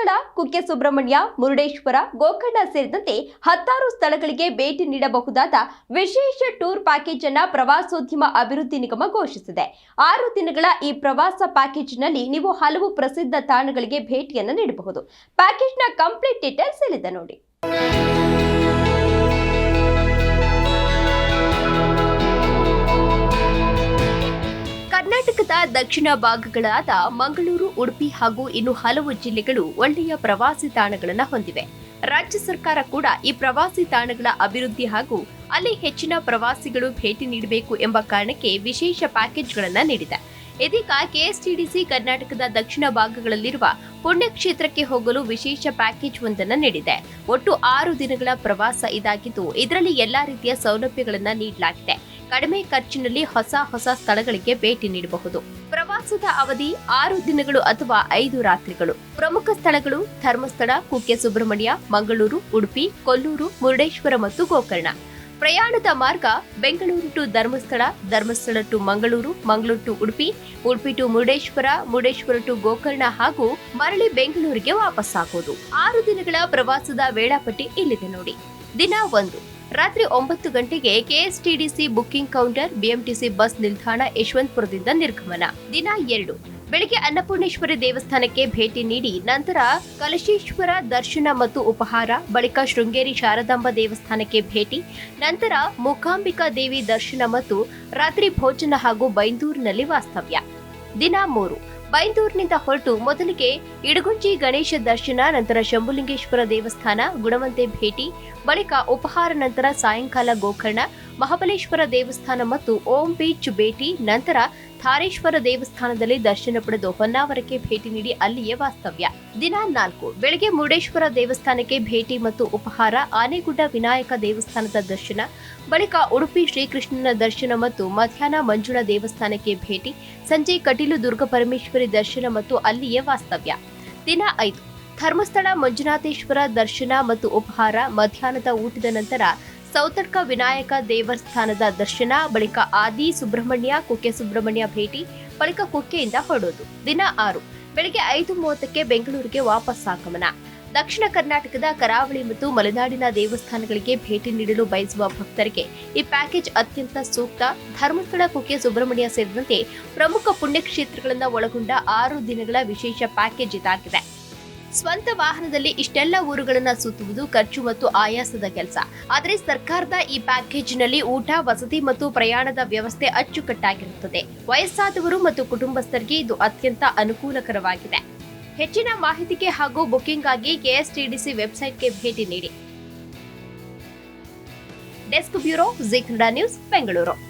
ಧರ್ಮಸ್ಥಳ ಕುಕ್ಕೆ ಸುಬ್ರಹ್ಮಣ್ಯ ಮುರುಡೇಶ್ವರ, ಗೋಕರ್ಣ ಸೇರಿದಂತೆ ಹತ್ತಾರು ಸ್ಥಳಗಳಿಗೆ ಭೇಟಿ ನೀಡಬಹುದಾದ ವಿಶೇಷ ಟೂರ್ ಪ್ಯಾಕೇಜ್ ಅನ್ನ ಪ್ರವಾಸೋದ್ಯಮ ಅಭಿವೃದ್ಧಿ ನಿಗಮ ಘೋಷಿಸಿದೆ. ಆರು ದಿನಗಳ ಈ ಪ್ರವಾಸ ಪ್ಯಾಕೇಜ್ನಲ್ಲಿ ನೀವು ಹಲವು ಪ್ರಸಿದ್ಧ ತಾಣಗಳಿಗೆ ಭೇಟಿಯನ್ನು ನೀಡಬಹುದು. ಪ್ಯಾಕೇಜ್ನ ಕಂಪ್ಲೀಟ್ ಡೀಟೇಲ್ಸ್ ಇಲ್ಲಿದೆ ನೋಡಿ. ಕರ್ನಾಟಕದ ದಕ್ಷಿಣ ಭಾಗಗಳಾದ ಮಂಗಳೂರು, ಉಡುಪಿ ಹಾಗೂ ಇನ್ನು ಹಲವು ಜಿಲ್ಲೆಗಳು ಒಳ್ಳೆಯ ಪ್ರವಾಸಿ ತಾಣಗಳನ್ನು ಹೊಂದಿವೆ. ರಾಜ್ಯ ಸರ್ಕಾರ ಕೂಡ ಈ ಪ್ರವಾಸಿ ತಾಣಗಳ ಅಭಿವೃದ್ಧಿ ಹಾಗೂ ಅಲ್ಲಿ ಹೆಚ್ಚಿನ ಪ್ರವಾಸಿಗಳು ಭೇಟಿ ನೀಡಬೇಕು ಎಂಬ ಕಾರಣಕ್ಕೆ ವಿಶೇಷ ಪ್ಯಾಕೇಜ್ಗಳನ್ನು ನೀಡಿದೆ. ಇದೀಗ ಕೆಎಸ್ಟಿಡಿಸಿ ಕರ್ನಾಟಕದ ದಕ್ಷಿಣ ಭಾಗಗಳಲ್ಲಿರುವ ಪುಣ್ಯಕ್ಷೇತ್ರಕ್ಕೆ ಹೋಗಲು ವಿಶೇಷ ಪ್ಯಾಕೇಜ್ ಒಂದನ್ನು ನೀಡಿದೆ. ಒಟ್ಟು ಆರು ದಿನಗಳ ಪ್ರವಾಸ ಇದಾಗಿದ್ದು, ಇದರಲ್ಲಿ ಎಲ್ಲಾ ರೀತಿಯ ಸೌಲಭ್ಯಗಳನ್ನು ನೀಡಲಾಗಿದೆ. ಕಡಿಮೆ ಖರ್ಚಿನಲ್ಲಿ ಹೊಸ ಹೊಸ ಸ್ಥಳಗಳಿಗೆ ಭೇಟಿ ನೀಡಬಹುದು. ಪ್ರವಾಸದ ಅವಧಿ ಆರು ದಿನಗಳು ಅಥವಾ ಐದು ರಾತ್ರಿಗಳು. ಪ್ರಮುಖ ಸ್ಥಳಗಳು ಧರ್ಮಸ್ಥಳ, ಕುಕ್ಕೆ ಸುಬ್ರಹ್ಮಣ್ಯ, ಮಂಗಳೂರು, ಉಡುಪಿ, ಕೊಲ್ಲೂರು, ಮುರುಡೇಶ್ವರ ಮತ್ತು ಗೋಕರ್ಣ. ಪ್ರಯಾಣದ ಮಾರ್ಗ Bengaluru to Dharmasthala Dharmasthala to Mangaluru Mangaluru to Udupi Udupi to Murudeshwar Murudeshwar to Gokarna ಹಾಗೂ ಮರಳಿ ಬೆಂಗಳೂರಿಗೆ ವಾಪಸ್ಸಾಗೋದು. ಆರು ದಿನಗಳ ಪ್ರವಾಸದ ವೇಳಾಪಟ್ಟಿ ಇಲ್ಲಿದೆ ನೋಡಿ. ದಿನ ಒಂದು. ರಾತ್ರಿ ಒಂಬತ್ತು ಗಂಟೆಗೆ KSTDC booking counter, BMTC bus ನಿಲ್ದಾಣ ಯಶವಂತಪುರದಿಂದ ನಿರ್ಗಮನ. ದಿನ ಎರಡು. ಬೆಳಗ್ಗೆ ಅನ್ನಪೂರ್ಣೇಶ್ವರಿ ದೇವಸ್ಥಾನಕ್ಕೆ ಭೇಟಿ ನೀಡಿ ನಂತರ ಕಲಶೇಶ್ವರ ದರ್ಶನ ಮತ್ತು ಉಪಹಾರ, ಬಳಿಕ ಶೃಂಗೇರಿ ಶಾರದಾಂಬ ದೇವಸ್ಥಾನಕ್ಕೆ ಭೇಟಿ, ನಂತರ ಮೂಕಾಂಬಿಕಾ ದೇವಿ ದರ್ಶನ ಮತ್ತು ರಾತ್ರಿ ಭೋಜನ ಹಾಗೂ ಬೈಂದೂರಿನಲ್ಲಿ ವಾಸ್ತವ್ಯ. ದಿನ ಮೂರು. ಬೈಂದೂರಿನಿಂದ ಹೊರಟು ಮೊದಲಿಗೆ ಇಡಗುಂಜಿ ಗಣೇಶ ದರ್ಶನ, ನಂತರ ಶಂಭುಲಿಂಗೇಶ್ವರ ದೇವಸ್ಥಾನ, ಗುಣವಂತೆ ಭೇಟಿ, ಬಳಿಕ ಉಪಹಾರ, ನಂತರ ಸಾಯಂಕಾಲ ಗೋಕರ್ಣ, ಮಹಾಬಲೇಶ್ವರ ದೇವಸ್ಥಾನ ಮತ್ತು ಓಂ ಬೀಚ್ ಭೇಟಿ, ನಂತರ ಥಾರೇಶ್ವರ ದೇವಸ್ಥಾನದಲ್ಲಿ ದರ್ಶನ ಪಡೆದು ಹೊನ್ನಾವರಕ್ಕೆ ಭೇಟಿ ನೀಡಿ ಅಲ್ಲಿಯೇ ವಾಸ್ತವ್ಯ. ದಿನ ನಾಲ್ಕು, ಬೆಳಗ್ಗೆ ಮುರುಡೇಶ್ವರ ದೇವಸ್ಥಾನಕ್ಕೆ ಭೇಟಿ ಮತ್ತು ಉಪಹಾರ, ಆನೆಗುಡ್ಡ ವಿನಾಯಕ ದೇವಸ್ಥಾನದ ದರ್ಶನ, ಬಳಿಕ ಉಡುಪಿ ಶ್ರೀಕೃಷ್ಣನ ದರ್ಶನ ಮತ್ತು ಮಧ್ಯಾಹ್ನ ಮಂಜುಳ ದೇವಸ್ಥಾನಕ್ಕೆ ಭೇಟಿ, ಸಂಜೆ ಕಟೀಲು ದುರ್ಗ ಪರಮೇಶ್ವರಿ ದರ್ಶನ ಮತ್ತು ಅಲ್ಲಿಯೇ ವಾಸ್ತವ್ಯ. ದಿನ ಐದು, ಧರ್ಮಸ್ಥಳ ಮಂಜುನಾಥೇಶ್ವರ ದರ್ಶನ ಮತ್ತು ಉಪಹಾರ, ಮಧ್ಯಾಹ್ನದ ಊಟದ ನಂತರ ಸೌತಡ್ಕ ವಿನಾಯಕ ದೇವಸ್ಥಾನದ ದರ್ಶನ, ಬಳಿಕ ಆದಿ ಸುಬ್ರಹ್ಮಣ್ಯ, ಕುಕ್ಕೆ ಸುಬ್ರಹ್ಮಣ್ಯ ಭೇಟಿ, ಬಳಿಕ ಕುಕ್ಕೆಯಿಂದ ಹೊರಡೋದು. ದಿನ ಆರು. ಬೆಳಗ್ಗೆ ಐದು ಮೂವತ್ತಕ್ಕೆ ಬೆಂಗಳೂರಿಗೆ ವಾಪಸ್ ಆಗಮನ. ದಕ್ಷಿಣ ಕರ್ನಾಟಕದ ಕರಾವಳಿ ಮತ್ತು ಮಲೆನಾಡಿನ ದೇವಸ್ಥಾನಗಳಿಗೆ ಭೇಟಿ ನೀಡಲು ಬಯಸುವ ಭಕ್ತರಿಗೆ ಈ ಪ್ಯಾಕೇಜ್ ಅತ್ಯಂತ ಸೂಕ್ತ. ಧರ್ಮಸ್ಥಳ, ಕುಕ್ಕೆ ಸುಬ್ರಹ್ಮಣ್ಯ ಸೇರಿದಂತೆ ಪ್ರಮುಖ ಪುಣ್ಯಕ್ಷೇತ್ರಗಳನ್ನು ಒಳಗೊಂಡ ಆರು ದಿನಗಳ ವಿಶೇಷ ಪ್ಯಾಕೇಜ್ ಇದಾಗಿದೆ. ಸ್ವಂತ ವಾಹನದಲ್ಲಿ ಇಷ್ಟೆಲ್ಲ ಊರುಗಳನ್ನ ಸುತ್ತುವುದು ಖರ್ಚು ಮತ್ತು ಆಯಾಸದ ಕೆಲಸ. ಆದರೆ ಸರ್ಕಾರದ ಈ ಪ್ಯಾಕೇಜ್ನಲ್ಲಿ ಊಟ, ವಸತಿ ಮತ್ತು ಪ್ರಯಾಣದ ವ್ಯವಸ್ಥೆ ಅಚ್ಚುಕಟ್ಟಾಗಿರುತ್ತದೆ. ವಯಸ್ಸಾದವರು ಮತ್ತು ಕುಟುಂಬಸ್ಥರಿಗೆ ಇದು ಅತ್ಯಂತ ಅನುಕೂಲಕರವಾಗಿದೆ. ಹೆಚ್ಚಿನ ಮಾಹಿತಿಗೆ ಹಾಗೂ ಬುಕಿಂಗ್ ಆಗಿ ಕೆಎಸ್ಟಿಡಿಸಿ ವೆಬ್ಸೈಟ್ಗೆ ಭೇಟಿ ನೀಡಿ. Desk bureau Zee news, Bengaluru.